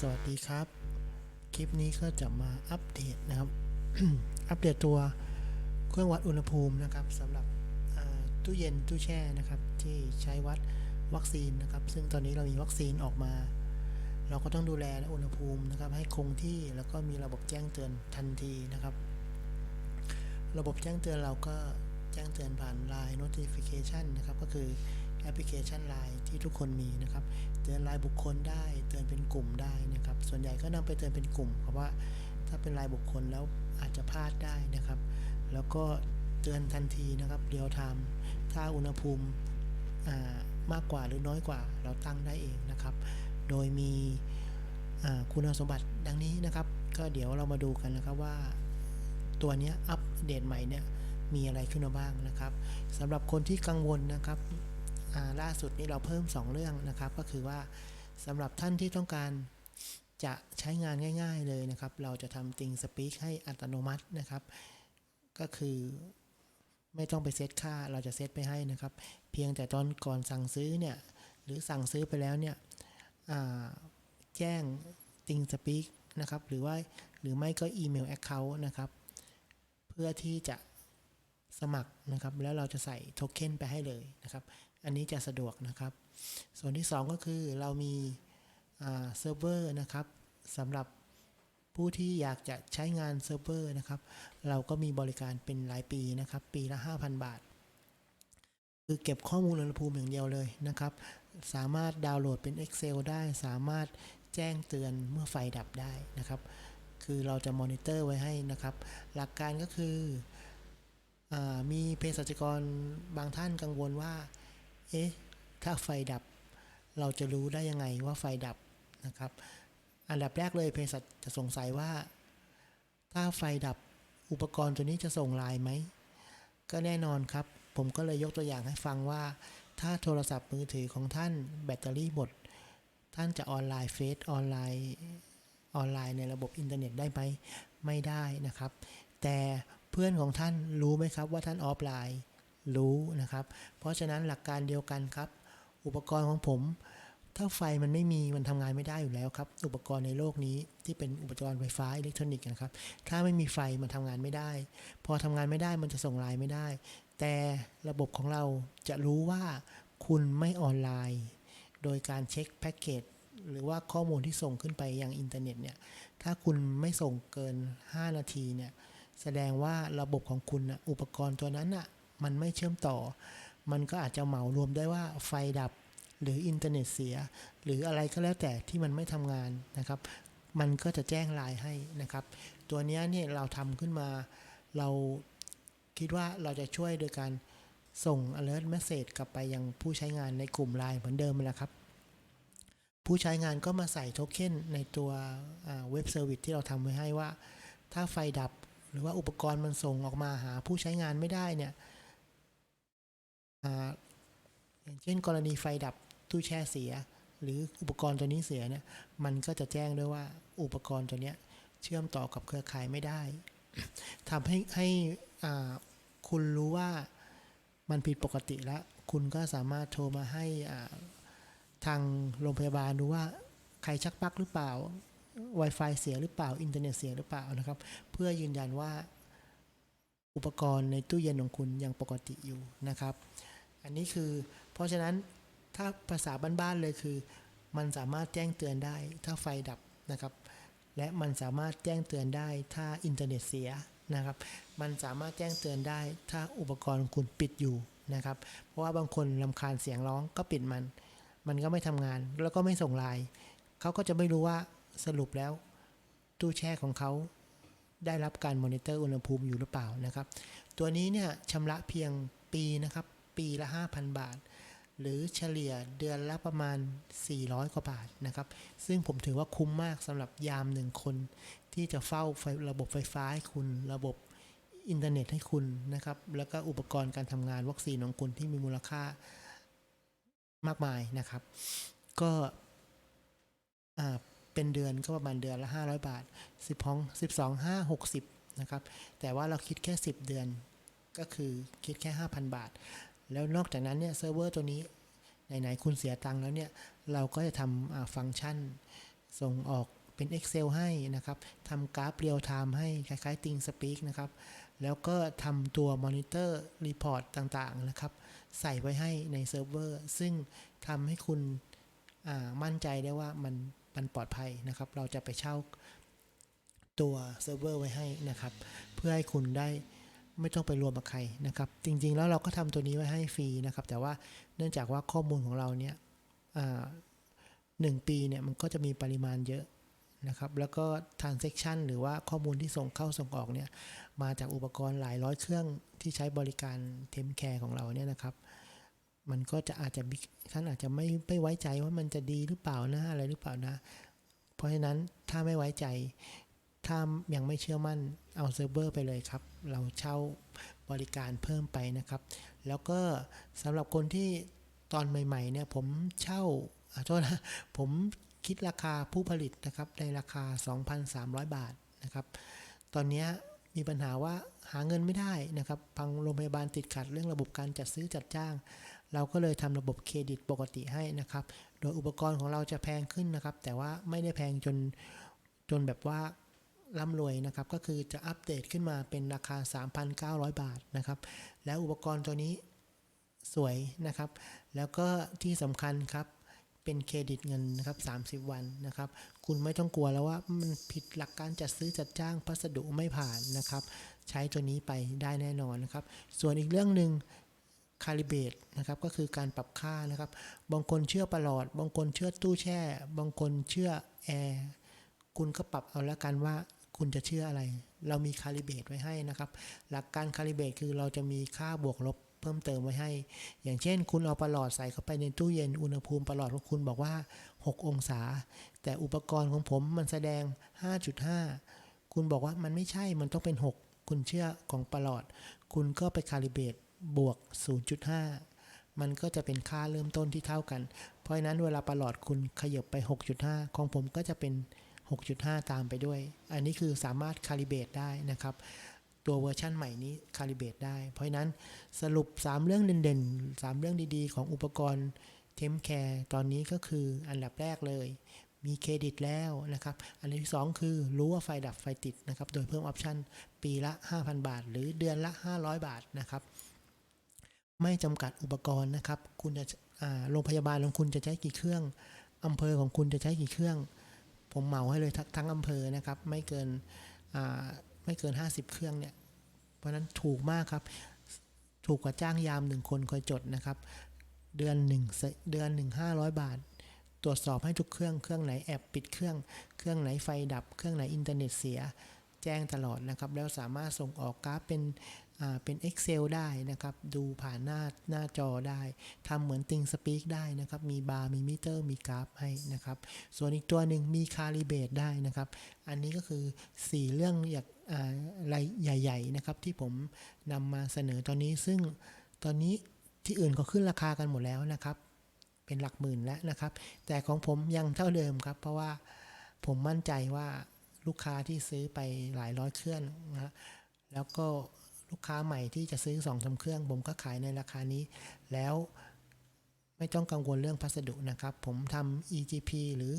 สวัสดีครับ คลิปนี้ก็จะมาอัปเดตนะครับ อัปเดตตัวเครื่องวัดอุณหภูมินะครับสำหรับตู้เย็นตู้แช่นะครับ ที่ใช้วัดวัคซีนนะครับ ซึ่งตอนนี้เรามีวัคซีนออกมา เราก็ต้องดูแลอุณหภูมินะครับ ให้คงที่แล้วก็มีระบบแจ้งเตือนทันทีนะครับ ระบบแจ้งเตือนเราก็แจ้งเตือนผ่าน Line Notification นะครับก็คือ แอปพลิเคชัน Line ที่ทุกคนมีนะครับ เตือนรายบุคคลได้ เตือนเป็นกลุ่มได้นะครับ ส่วนใหญ่ก็นำไปเตือนเป็นกลุ่ม เพราะว่าถ้าเป็นรายบุคคลแล้วอาจจะพลาดได้นะครับ แล้วก็เตือนทันทีนะครับเรียลไทม์ถ้าอุณหภูมิมากกว่าหรือน้อยกว่า เราตั้งได้เองนะครับ โดยมีคุณสมบัติดังนี้นะครับ ก็เดี๋ยวเรามาดูกันนะครับว่าตัวนี้อัปเดตใหม่เนี่ยมีอะไรขึ้นมาบ้างนะครับสำหรับคนที่กังวลนะครับ ล่าสุดนี้เราเพิ่ม 2 เรื่องนะครับ ก็คือว่าสำหรับท่านที่ต้องการจะใช้งานง่าย ๆเลยนะครับ เราจะทำติงสปีกให้อัตโนมัตินะครับ ก็คือไม่ต้องไปเซตค่าเราจะเซตไปให้นะครับ เพียงแต่ตอนก่อนสั่งซื้อเนี่ยหรือสั่งซื้อไปแล้วเนี่ยแจ้งติงสปีกนะครับ หรือว่าหรือไม่ก็อีเมล Account นะครับ เพื่อที่จะสมัครนะครับ แล้วเราจะใส่โทเค็นไปให้เลยนะครับ อันนี้จะสะดวกนะครับ ส่วนที่ 2 ก็คือเรามีเซิร์ฟเวอร์นะครับสำหรับผู้ที่อยากจะใช้งานเซิร์ฟเวอร์นะครับ เราก็มีบริการเป็นรายปีนะครับ ปีละ 5,000 บาท คือเก็บข้อมูลอุณหภูมิอย่างเดียวเลยนะครับ สามารถดาวน์โหลดเป็น Excel ได้ สามารถแจ้งเตือนเมื่อไฟดับได้นะครับ คือเราจะมอนิเตอร์ไว้ให้นะครับ หลักการก็คืออมีเภสัชกรบางท่านกังวลว่า เอ๊ะถ้าไฟดับเราจะรู้ได้ยังไงว่าไฟดับนะครับ อันดับแรกเลยเภสัชจะสงสัยว่า ถ้าไฟดับอุปกรณ์ตัวนี้จะส่งไลน์ไหม ก็แน่นอนครับ ผมก็เลยยกตัวอย่างให้ฟังว่า ถ้าโทรศัพท์มือถือของท่านแบตเตอรี่หมด ท่านจะออนไลน์เฟซออนไลน์ออนไลน์ในระบบอินเทอร์เน็ตได้ไหมไม่ได้นะครับ แต่เพื่อนของท่านรู้ไหมครับว่าท่านออฟไลน์ รู้นะครับ เพราะฉะนั้นหลักการเดียวกันครับ อุปกรณ์ของผม ถ้าไฟมันไม่มีมันทำงานไม่ได้อยู่แล้วครับ อุปกรณ์ในโลกนี้ที่เป็นอุปกรณ์ไฟฟ้าอิเล็กทรอนิกส์นะครับ ถ้าไม่มีไฟมันทำงานไม่ได้ พอทำงานไม่ได้มันจะส่งไลน์ไม่ได้ แต่ระบบของเราจะรู้ว่าคุณไม่ออนไลน์ โดยการเช็คแพ็กเกจหรือว่าข้อมูลที่ส่งขึ้นไปยังอินเทอร์เน็ตเนี่ย ถ้าคุณไม่ส่งเกิน 5 นาทีเนี่ย แสดงว่าระบบของคุณนะอุปกรณ์ตัวนั้นอะ มันไม่เชื่อมต่อ มันก็อาจจะเหมารวมได้ว่าไฟดับหรืออินเทอร์เน็ตเสีย หรืออะไรก็แล้วแต่ที่มันไม่ทำงานนะครับ มันก็จะแจ้งไลน์ให้นะครับ ตัวนี้เนี่ยเราทำขึ้นมา เราคิดว่าเราจะช่วยโดยการส่ง alert message กลับไปยังผู้ใช้งานในกลุ่มไลน์เหมือนเดิมแหละครับ ผู้ใช้งานก็มาใส่โทเค็นในตัวเว็บเซอร์วิสที่เราทำไว้ให้ว่า ถ้าไฟดับหรือว่าอุปกรณ์มันส่งออกมาหาผู้ใช้งานไม่ได้เนี่ย อย่างเช่นกรณีไฟดับตู้แช่เสีย หรืออุปกรณ์ตัวนี้เสียเนี่ยมันก็จะแจ้งด้วยว่าอุปกรณ์ตัวเนี้ยเชื่อมต่อกับเครือข่ายไม่ได้ทำให้ให้คุณรู้ว่ามันผิดปกติแล้ว คุณก็สามารถโทรมาให้ทางโรงพยาบาลดูว่าใครชักปลั๊กหรือเปล่า Wi-Fi เสียหรือเปล่า อินเทอร์เน็ตเสียหรือเปล่านะครับ เพื่อยืนยันว่าอุปกรณ์ในตู้เย็นของคุณยังปกติอยู่นะครับ อันนี้คือ เพราะฉะนั้นถ้าภาษาบ้านๆเลยคือ มันสามารถแจ้งเตือนได้ ถ้าไฟดับนะครับ และมันสามารถแจ้งเตือนได้ ถ้าอินเทอร์เน็ตเสียนะครับ มันสามารถแจ้งเตือนได้ ถ้าอุปกรณ์คุณปิดอยู่นะครับ เพราะว่าบางคนลำคาญเสียงร้องก็ปิดมัน มันก็ไม่ทำงานแล้วก็ไม่ส่งไลน์เขาก็จะไม่รู้ว่าสรุปแล้ว ตู้แช่ของเขาได้รับการมอนิเตอร์อุณหภูมิอยู่หรือเปล่านะครับ ตัวนี้เนี่ยชำระเพียงปีนะครับ ปีละ 5,000 บาท หรือเฉลี่ยเดือนละประมาณ 400 กว่าบาทนะครับ ซึ่งผมถือว่าคุ้มมากสำหรับยามหนึ่งคน ที่จะเฝ้าระบบไฟฟ้าให้คุณระบบอินเทอร์เน็ตให้คุณนะครับ แล้วก็อุปกรณ์การทำงานวัคซีนของคุณที่มีมูลค่ามากมายนะครับ ก็เป็นเดือนก็ประมาณเดือนละ 500 บาท 12 12 5 60 นะครับ แต่ว่าเราคิดแค่ 10 เดือนก็คือคิดแค่ 5,000 บาท แล้วนอกจากนั้นเนี่ยเซิร์ฟเวอร์ตัวนี้ไหนๆคุณเสียตังค์แล้วเนี่ย เราก็จะทำฟังก์ชัน ส่งออกเป็น Excel ให้นะครับทำกราฟเรียลไทม์ให้คล้ายๆ Think Speak นะครับ แล้วก็ทำตัว Monitor Report ต่างๆนะครับ ใส่ไว้ให้ในเซิร์ฟเวอร์ ซึ่งทำให้คุณมั่นใจได้ว่ามันมันปลอดภัยนะครับ เราจะไปเช่าตัวเซิร์ฟเวอร์ไว้ให้นะครับ เพื่อให้คุณได้ ไม่ต้องไปรวมกับใครนะครับ จริงๆแล้วเราก็ทำตัวนี้ไว้ให้ฟรีนะครับ แต่ว่าเนื่องจากว่าข้อมูลของเราเนี่ยหนึ่งปีเนี่ยมันก็จะมีปริมาณเยอะนะครับ แล้วก็ transaction หรือว่าข้อมูลที่ส่งเข้าส่งออกเนี่ยมาจากอุปกรณ์หลายร้อยเครื่องที่ใช้บริการเทมแคร์ของเราเนี่ยนะครับ มันก็จะอาจจะท่านอาจจะไม่ไม่ไว้ใจว่ามันจะดีหรือเปล่านะอะไรหรือเปล่านะ เพราะฉะนั้นถ้าไม่ไว้ใจ ถ้ายังไม่เชื่อมั่นเอาเซิร์ฟเวอร์ไปเลยครับ เราเช่าบริการเพิ่มไปนะครับ แล้วก็สำหรับคนที่ตอนใหม่ๆเนี่ยผมเช่าอโทษนะผมคิดราคาผู้ผลิตนะครับในราคา 2,300 บาทนะครับ ตอนนี้มีปัญหาว่าหาเงินไม่ได้นะครับพังโรงพยาบาลติดขัดเรื่องระบบการจัดซื้อจัดจ้าง เราก็เลยทำระบบเครดิตปกติให้นะครับ โดยอุปกรณ์ของเราจะแพงขึ้นนะครับ แต่ว่าไม่ได้แพงจนจนแบบว่า ร่ำรวยนะครับก็คือจะอัปเดตขึ้นมาเป็นราคา 3,900 บาทนะครับแล้วอุปกรณ์ตัวนี้สวยนะครับ แล้วก็ที่สำคัญครับเป็นเครดิตเงินนะครับ30 วันนะครับ คุณไม่ต้องกลัวแล้วว่ามันผิดหลักการจัดซื้อจัดจ้างพัสดุไม่ผ่านนะครับ ใช้ตัวนี้ไปได้แน่นอนนะครับ ส่วนอีกเรื่องหนึ่งคาลิเบตนะครับก็คือการปรับค่านะครับ บางคนเชื่อประหลอด บางคนเชื่อตู้แช่ บางคนเชื่อแอร์ คุณก็ปรับเอาละกันว่า คุณจะเชื่ออะไร เรามีคาลิเบตไว้ให้นะครับ หลักการคาลิเบตคือเราจะมีค่าบวกลบเพิ่มเติมไว้ให้ อย่างเช่น คุณเอาประหลอดใส่เข้าไปในตู้เย็นอุณหภูมิประหลอดของคุณบอกว่า 6 องศา แต่อุปกรณ์ของผมมันแสดง 5.5 คุณบอกว่ามันไม่ใช่มันต้องเป็น 6 คุณเชื่อของประหลอด คุณก็ไปคาลิเบตบวก 0.5 มันก็จะเป็นค่าเริ่มต้นที่เท่ากัน เพราะฉะนั้นเวลาประหลอดคุณขยบไป 6.5 ของผมก็จะเป็น 6.5 ตามไปด้วย อันนี้คือสามารถคาลิเบตได้นะครับ ตัวเวอร์ชั่นใหม่นี้คาลิเบตได้ เพราะนั้นสรุป 3 เรื่องเด่นๆ 3 เรื่องดีๆ ของอุปกรณ์เทมแคร์ตอนนี้ก็คืออันดับแรกเลย มีเครดิตแล้วนะครับ อันที่ 2 คือรู้ว่าไฟดับไฟติดนะครับ โดยเพิ่มออปชันปีละ 5,000 บาท หรือเดือนละ 500 บาทนะครับไม่จำกัดอุปกรณ์นะครับ คุณจะโรงพยาบาลของคุณจะใช้กี่เครื่องอำเภอของคุณจะใช้กี่เครื่อง ผมเหมาให้เลยทั้งอำเภอนะครับ ไม่เกินไม่เกิน 50 เครื่องเนี่ย เพราะนั้นถูกมากครับ ถูกกว่าจ้างยามหนึ่งคนคอยจดนะครับ เดือนหนึ่งเดือนหนึ่งห้าร้อยบาท ตรวจสอบให้ทุกเครื่อง เครื่องไหนแอบปิดเครื่อง เครื่องไหนไฟดับ เครื่องไหนอินเทอร์เน็ตเสีย แจ้งตลอดนะครับ แล้วสามารถส่งออกกราฟเป็น เป็น Excel ได้นะครับ ดูผ่านหน้าหน้าจอได้ทำเหมือนติงสปีกได้นะครับ มีบาร์มีมิเตอร์ มีกราฟให้นะครับ ส่วนอีกตัวหนึ่งมีคาลิเบตได้นะครับ อันนี้ก็คือ 4 เรื่องอยากอ่ารใหญ่ ๆ นะครับ ที่ผมนำมาเสนอตอนนี้ ซึ่งตอนนี้ที่อื่นก็ขึ้นราคากันหมดแล้วนะครับ เป็นหลักหมื่นแล้วนะครับ แต่ของผมยังเท่าเดิมครับ เพราะว่าผมมั่นใจว่าลูกค้าที่ซื้อไปหลายร้อยเครื่องนะแล้วก็ ลูกค้าใหม่ที่จะซื้อ2องสาเครื่อง ผมก็ขายในราคานี้ แล้วไม่ต้องกังวลเรื่องพัสดุนะครับ ผมทำ EGP หรือ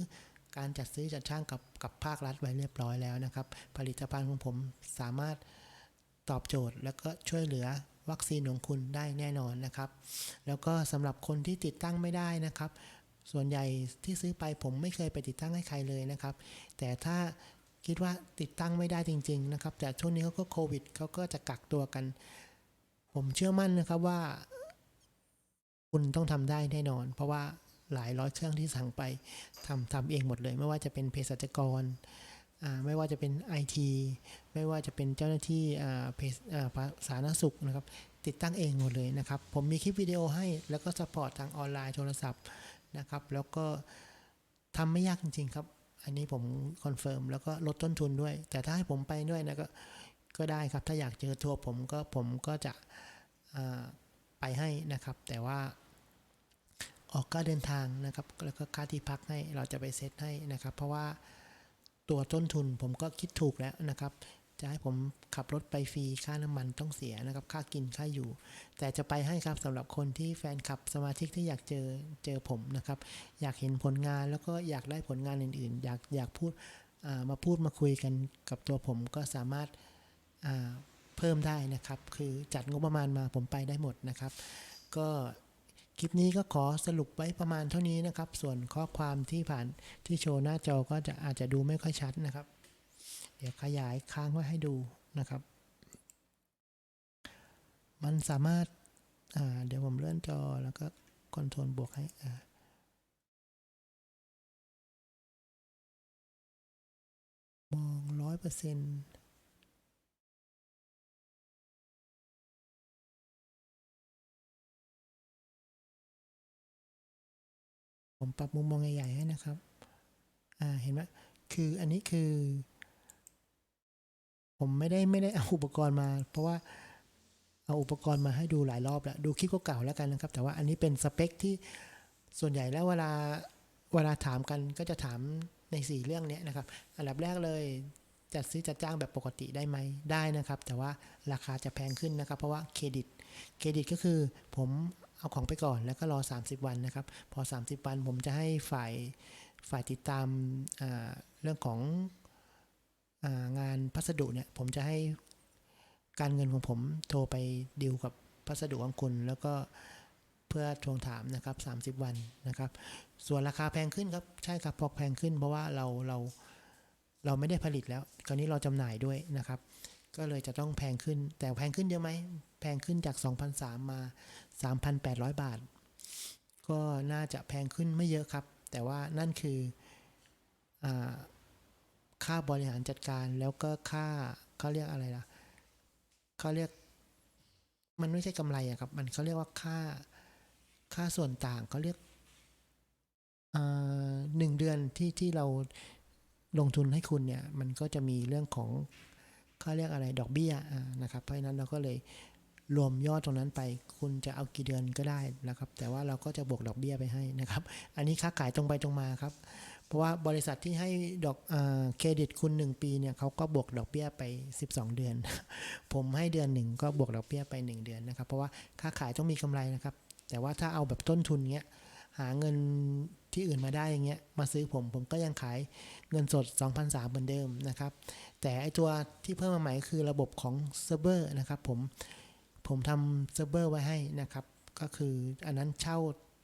การจัดซื้อจัดช่างกับกับภาครัฐไว้เรียบร้อยแล้วนะครับ ผลิตภัณฑ์ของผมสามารถตอบโจทย์ แล้วก็ช่วยเหลือวัคซีนของคุณได้แน่นอนนะครับ แล้วก็สำหรับคนที่ติดตั้งไม่ได้นะครับ ส่วนใหญ่ที่ซื้อไปผมไม่เคยไปติดตั้งให้ใครเลยนะครับ แต่ถ้า คิดว่าติดตั้งไม่ได้จริง ๆ นะครับ แต่ช่วงนี้เขาก็โควิดเขาก็จะกักตัวกัน ผมเชื่อมั่นนะครับว่า คุณต้องทำได้แน่นอน เพราะว่าหลายร้อยเครื่องที่สั่งไปทำทำเองหมดเลย ไม่ว่าจะเป็นเภสัชกรไม่ว่าจะเป็น IT ไม่ว่าจะเป็นเจ้าหน้าที่เภาสาธารณสุขนะครับ ติดตั้งเองหมดเลยนะครับ ผมมีคลิปวิดีโอให้แล้วก็สปอร์ตทางออนไลน์โทรศัพท์นะครับ แล้วก็ทำไม่ยากจริงๆครับ อันนี้ผมคอนเฟิร์มแล้วก็ลดต้นทุนด้วย แต่ถ้าให้ผมไปด้วยนะก็ก็ได้ครับ ถ้าอยากเจอทัวร์ผมก็ผมก็จะไปให้นะครับ แต่ว่าออกค่าเดินทางนะครับ แล้วก็ค่าที่พักให้เราจะไปเซตให้นะครับ เพราะว่าตัวต้นทุนผมก็คิดถูกแล้วนะครับ จะให้ผมขับรถไปฟรีค่าน้ำมันต้องเสียนะครับ ค่ากินค่าอยู่ แต่จะไปให้ครับสำหรับคนที่แฟนคลับสมาชิกที่อยากเจอเจอผมนะครับ อยากเห็นผลงานแล้วก็อยากได้ผลงานอื่น ๆ อยากอยากพูดมาพูดมาคุยกันกับตัวผมก็สามารถาเพิ่มได้นะครับ คือจัดงบประมาณมาผมไปได้หมดนะครับ ก็คลิปนี้ก็ขอสรุปไว้ประมาณเท่านี้นะครับ ส่วนข้อความที่ผ่านที่โชว์หน้าจอก็จะอาจจะดูไม่ค่อยชัดนะครับ เดี๋ยวขยายค้างไว้ให้ดูนะครับ มันสามารถาเดี๋ยวผมเลื่อนจอแล้วก็คอนโทรลบวกให้มองร้อยเปอร์เซ็นต์ผมปรับมุมมองใหญ่ๆให้นะครับ อ่า เห็นไหม คืออันนี้คือ ผมไม่ได้ไม่ได้เอาอุปกรณ์มา เพราะว่าเอาอุปกรณ์มาให้ดูหลายรอบแล้วดูคลิปเก่าๆแล้วกันนะครับ แต่ว่าอันนี้เป็นสเปคที่ส่วนใหญ่แล้วเวลาเวลาถามกันก็จะถามในสี่เรื่องนี้นะครับ อันดับแรกเลยจัดซื้อจัดจ้างแบบปกติได้ไหมได้นะครับ แต่ว่าราคาจะแพงขึ้นนะครับ เพราะว่าเครดิต เครดิตก็คือผมเอาของไปก่อนแล้วก็รอ 30 วันนะครับ พอ 30 วันผมจะให้ฝ่ายฝ่ายติดตามเรื่องของางานพัสดุเนี่ยผมจะให้การเงินของผมโทรไปดีลกับพัสดุของคุณ แล้วก็เพื่อทวงถามนะครับ 30 วันนะครับ ส่วนราคาแพงขึ้นครับใช่ครับพอแพงขึ้น เพราะว่าเราเราเราไม่ได้ผลิตแล้วคราวนี้เราจำหน่ายด้วยนะครับ ก็เลยจะต้องแพงขึ้น แต่แพงขึ้นเยอะไหมแพงขึ้นจาก 2,003มา 3,800 บาท ก็น่าจะแพงขึ้นไม่เยอะครับ แต่ว่านั่นคืออ่า ค่าบริหารจัดการแล้วก็ค่าเขาเรียกอะไรล่ะเขาเรียก มันไม่ใช่กำไรอะครับ มันเขาเรียกว่าค่าค่าส่วนต่างเขาเรียกหนึ่งเดือนที่ที่เราลงทุนให้คุณเนี่ย มันก็จะมีเรื่องของเขาเรียกอะไรดอกเบี้ยนะครับ เพราะฉะนั้นเราก็เลยรวมยอดตรงนั้นไป คุณจะเอากี่เดือนก็ได้นะครับ แต่ว่าเราก็จะบวกดอกเบี้ยไปให้นะครับ อันนี้ค้าขายตรงไปตรงมาครับ เพราะว่าบริษัทที่ให้ดอกเครดิตคุณ 1 ปีเนี่ยเขาก็บวกดอกเบี้ยไป 12 เดือน ผมให้เดือนหนึ่งก็บวกดอกเบี้ยไป 1 เดือนนะครับ เพราะว่าค้าขายต้องมีกำไรนะครับ แต่ว่าถ้าเอาแบบต้นทุนเงี้ยหาเงินที่อื่นมาได้อย่างเงี้ยมาซื้อผมผมก็ยังขายเงินสด 2,300เหมือนเดิมนะครับ แต่ไอตัวที่เพิ่มมาใหม่คือระบบของเซิร์ฟเวอร์นะครับผมผมทำเซิร์ฟเวอร์ไว้ให้นะครับ ก็คืออันนั้นเช่า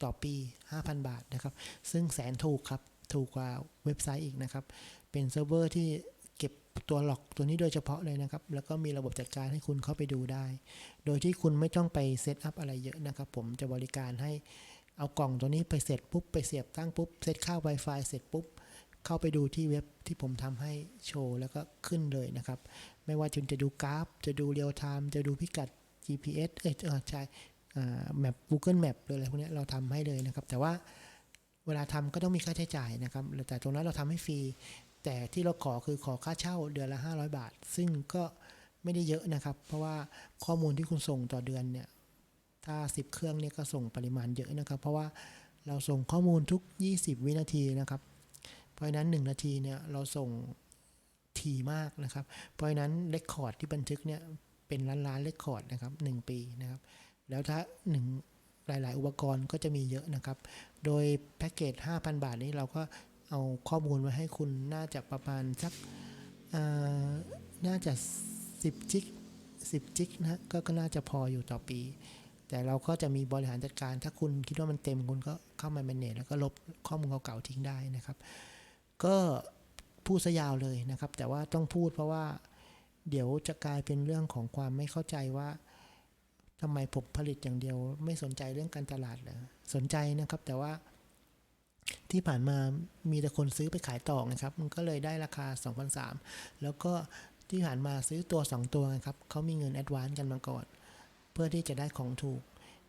ต่อปี 5,000 บาทนะครับ ซึ่งแสนถูกครับ ถูกกว่าเว็บไซต์อีกนะครับ เป็นเซิร์ฟเวอร์ที่เก็บตัวหลอกตัวนี้โดยเฉพาะเลยนะครับ แล้วก็มีระบบจัดการให้คุณเข้าไปดูได้ โดยที่คุณไม่ต้องไปเซตอัพอะไรเยอะนะครับ ผมจะบริการให้เอากล่องตัวนี้ไปเสร็จปุ๊บไปเสียบตั้งปุ๊บเซตค่า Wi-Fi เสร็จปุ๊บ เข้าไปดูที่เว็บที่ผมทำให้โชว์แล้วก็ขึ้นเลยนะครับ ไม่ว่าคุณจะดูกราฟ จะดูเรียลไทม์จะดูพิกัด GPS เอ้ยเอใช่แมป Google Map หรืออะไรพวกนี้เราทำให้เลยนะครับ แต่ว่า เวลาทำก็ต้องมีค่าใช้จ่ายนะครับ แต่ตรงนั้นเราทำให้ฟรี แต่ที่เราขอคือขอค่าเช่าเดือนละ 500 บาท ซึ่งก็ไม่ได้เยอะนะครับ เพราะว่าข้อมูลที่คุณส่งต่อเดือนเนี่ย ถ้า 10 เครื่องเนี่ยก็ส่งปริมาณเยอะนะครับ เพราะว่าเราส่งข้อมูลทุก 20 วินาทีนะครับ เพราะฉะนั้น 1 นาทีเนี่ยเราส่งทีมากนะครับ เพราะฉะนั้นเรคคอร์ดที่บันทึกเนี่ยเป็นล้านล้านเรคคอร์ดนะครับ1ปีนะครับ แล้วถ้า 1 หลาย ๆ อุปกรณ์ก็จะมีเยอะนะครับ โดยแพ็กเกจ 5,000 บาทนี้เราก็เอาข้อมูลมาให้คุณน่าจะประมาณสักน่าจะ 10 จิก 10 จิกนะฮะก็ก็น่าจะพออยู่ต่อปี แต่เราก็จะมีบริหารจัดการ ถ้าคุณคิดว่ามันเต็มคุณก็เข้ามา manage แล้วก็ลบข้อมูลเก่าๆทิ้งได้นะครับ ก็พูดซะยาวเลยนะครับ แต่ว่าต้องพูดเพราะว่าเดี๋ยวจะกลายเป็นเรื่องของความไม่เข้าใจว่า ทำไมผมผลิตอย่างเดียว ไม่สนใจเรื่องการตลาดเหรอสนใจนะครับ แต่ว่าที่ผ่านมามีแต่คนซื้อไปขายต่อนะครับ มันก็เลยได้ราคา 2,003แล้วก็ที่ผ่านมาซื้อตัว 2 ตัวนะครับเขามีเงินแอดวานซ์กันมาก่อน เพื่อที่จะได้ของถูก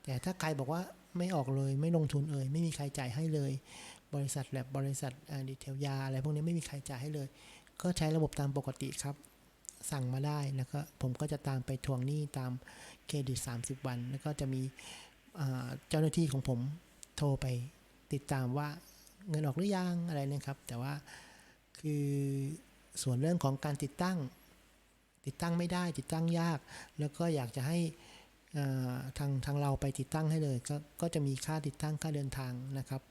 แต่ถ้าใครบอกว่าไม่ออกเลยไม่ลงทุนเอ่ยไม่มีใครจ่ายให้เลย บริษัทแลบบริษัทดีเทลยาอะไรพวกนี้ไม่มีใครจ่ายให้เลย ก็ใช้ระบบตามปกติครับ สั่งมาได้แล้วก็ผมก็จะตามไปทวงหนี้ตามเครดิต 30 วัน แล้วก็จะมีเจ้าหน้าที่ของผมโทรไปติดตามว่าเงินออกหรือยังอะไรเนะครับ แต่ว่าคือส่วนเรื่องของการติดตั้ง ติดตั้งไม่ได้ติดตั้งยาก แล้วก็อยากจะให้ทางทางเราไปติดตั้งให้เลย ก็ก็จะมีค่าติดตั้งค่าเดินทางนะครับ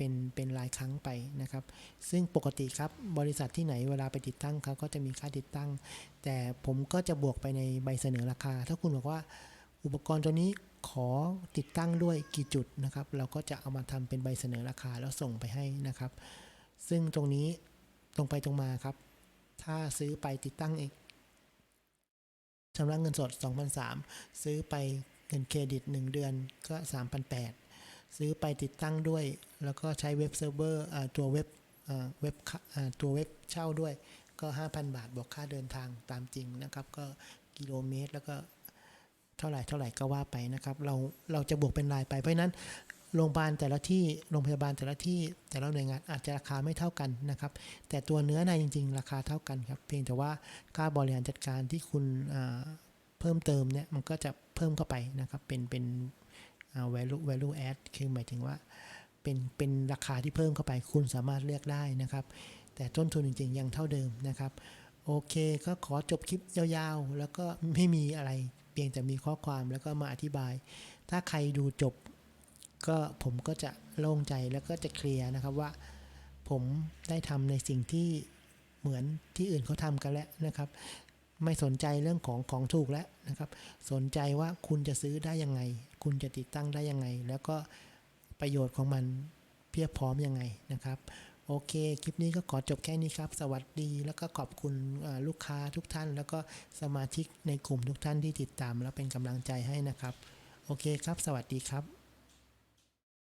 เป็นเป็นรายครั้งไปนะครับ ซึ่งปกติครับบริษัทที่ไหนเวลาไปติดตั้งเขาก็จะมีค่าติดตั้ง แต่ผมก็จะบวกไปในใบเสนอราคา ถ้าคุณบอกว่าอุปกรณ์ตัวนี้ขอติดตั้งด้วยกี่จุดนะครับ เราก็จะเอามาทำเป็นใบเสนอราคาแล้วส่งไปให้นะครับ ซึ่งตรงนี้ตรงไปตรงมาครับ ถ้าซื้อไปติดตั้งเองชำระเงินสด 2,003ซื้อไปเงินเครดิต 1 เดือนก็ 3,800 ซื้อไปติดตั้งด้วย แล้วก็ใช้เว็บเซิร์ฟเวอร์ตัวเว็บเว็บตัวเว็บเช่าด้วยก็ 5,000 บาทบวกค่าเดินทางตามจริงนะครับ ก็กิโลเมตรแล้วก็เท่าไหร่เท่าไหร่ก็ว่าไปนะครับ เราเราจะบวกเป็นรายไปเพราะนั้นโรงพยาบาลแต่ละที่โรงพยาบาลแต่ละที่แต่ละหน่วยงานอาจจะราคาไม่เท่ากันนะครับ แต่ตัวเนื้อในจริง ๆ ราคาเท่ากันครับ เพียงแต่ว่าค่าบริหารจัดการที่คุณเพิ่มเติมเนี่ยมันก็จะเพิ่มเข้าไปนะครับ เป็นเป็น value value add คือหมายถึงว่าเป็นเป็นราคาที่เพิ่มเข้าไปคุณสามารถเลือกได้นะครับ แต่ต้นทุนจริง ๆ ยังเท่าเดิมนะครับ โอเคก็ขอจบคลิปยาวๆ แล้วก็ไม่มีอะไรเพียงแต่มีข้อความแล้วก็มาอธิบาย ถ้าใครดูจบก็ผมก็จะโล่งใจแล้วก็จะเคลียร์นะครับว่า ผมได้ทำในสิ่งที่เหมือนที่อื่นเขาทำกันแล้วนะครับ ไม่สนใจเรื่องของของถูกแล้วนะครับ สนใจว่าคุณจะซื้อได้ยังไง คุณจะติดตั้งได้ยังไง แล้วก็ประโยชน์ของมันเพียบพร้อมยังไงนะครับ โอเค คลิปนี้ก็ขอจบแค่นี้ครับ สวัสดี แล้วก็ขอบคุณลูกค้าทุกท่าน แล้วก็สมาชิกในกลุ่มทุกท่านที่ติดตาม แล้วเป็นกำลังใจให้นะครับ โอเคครับ สวัสดีครับ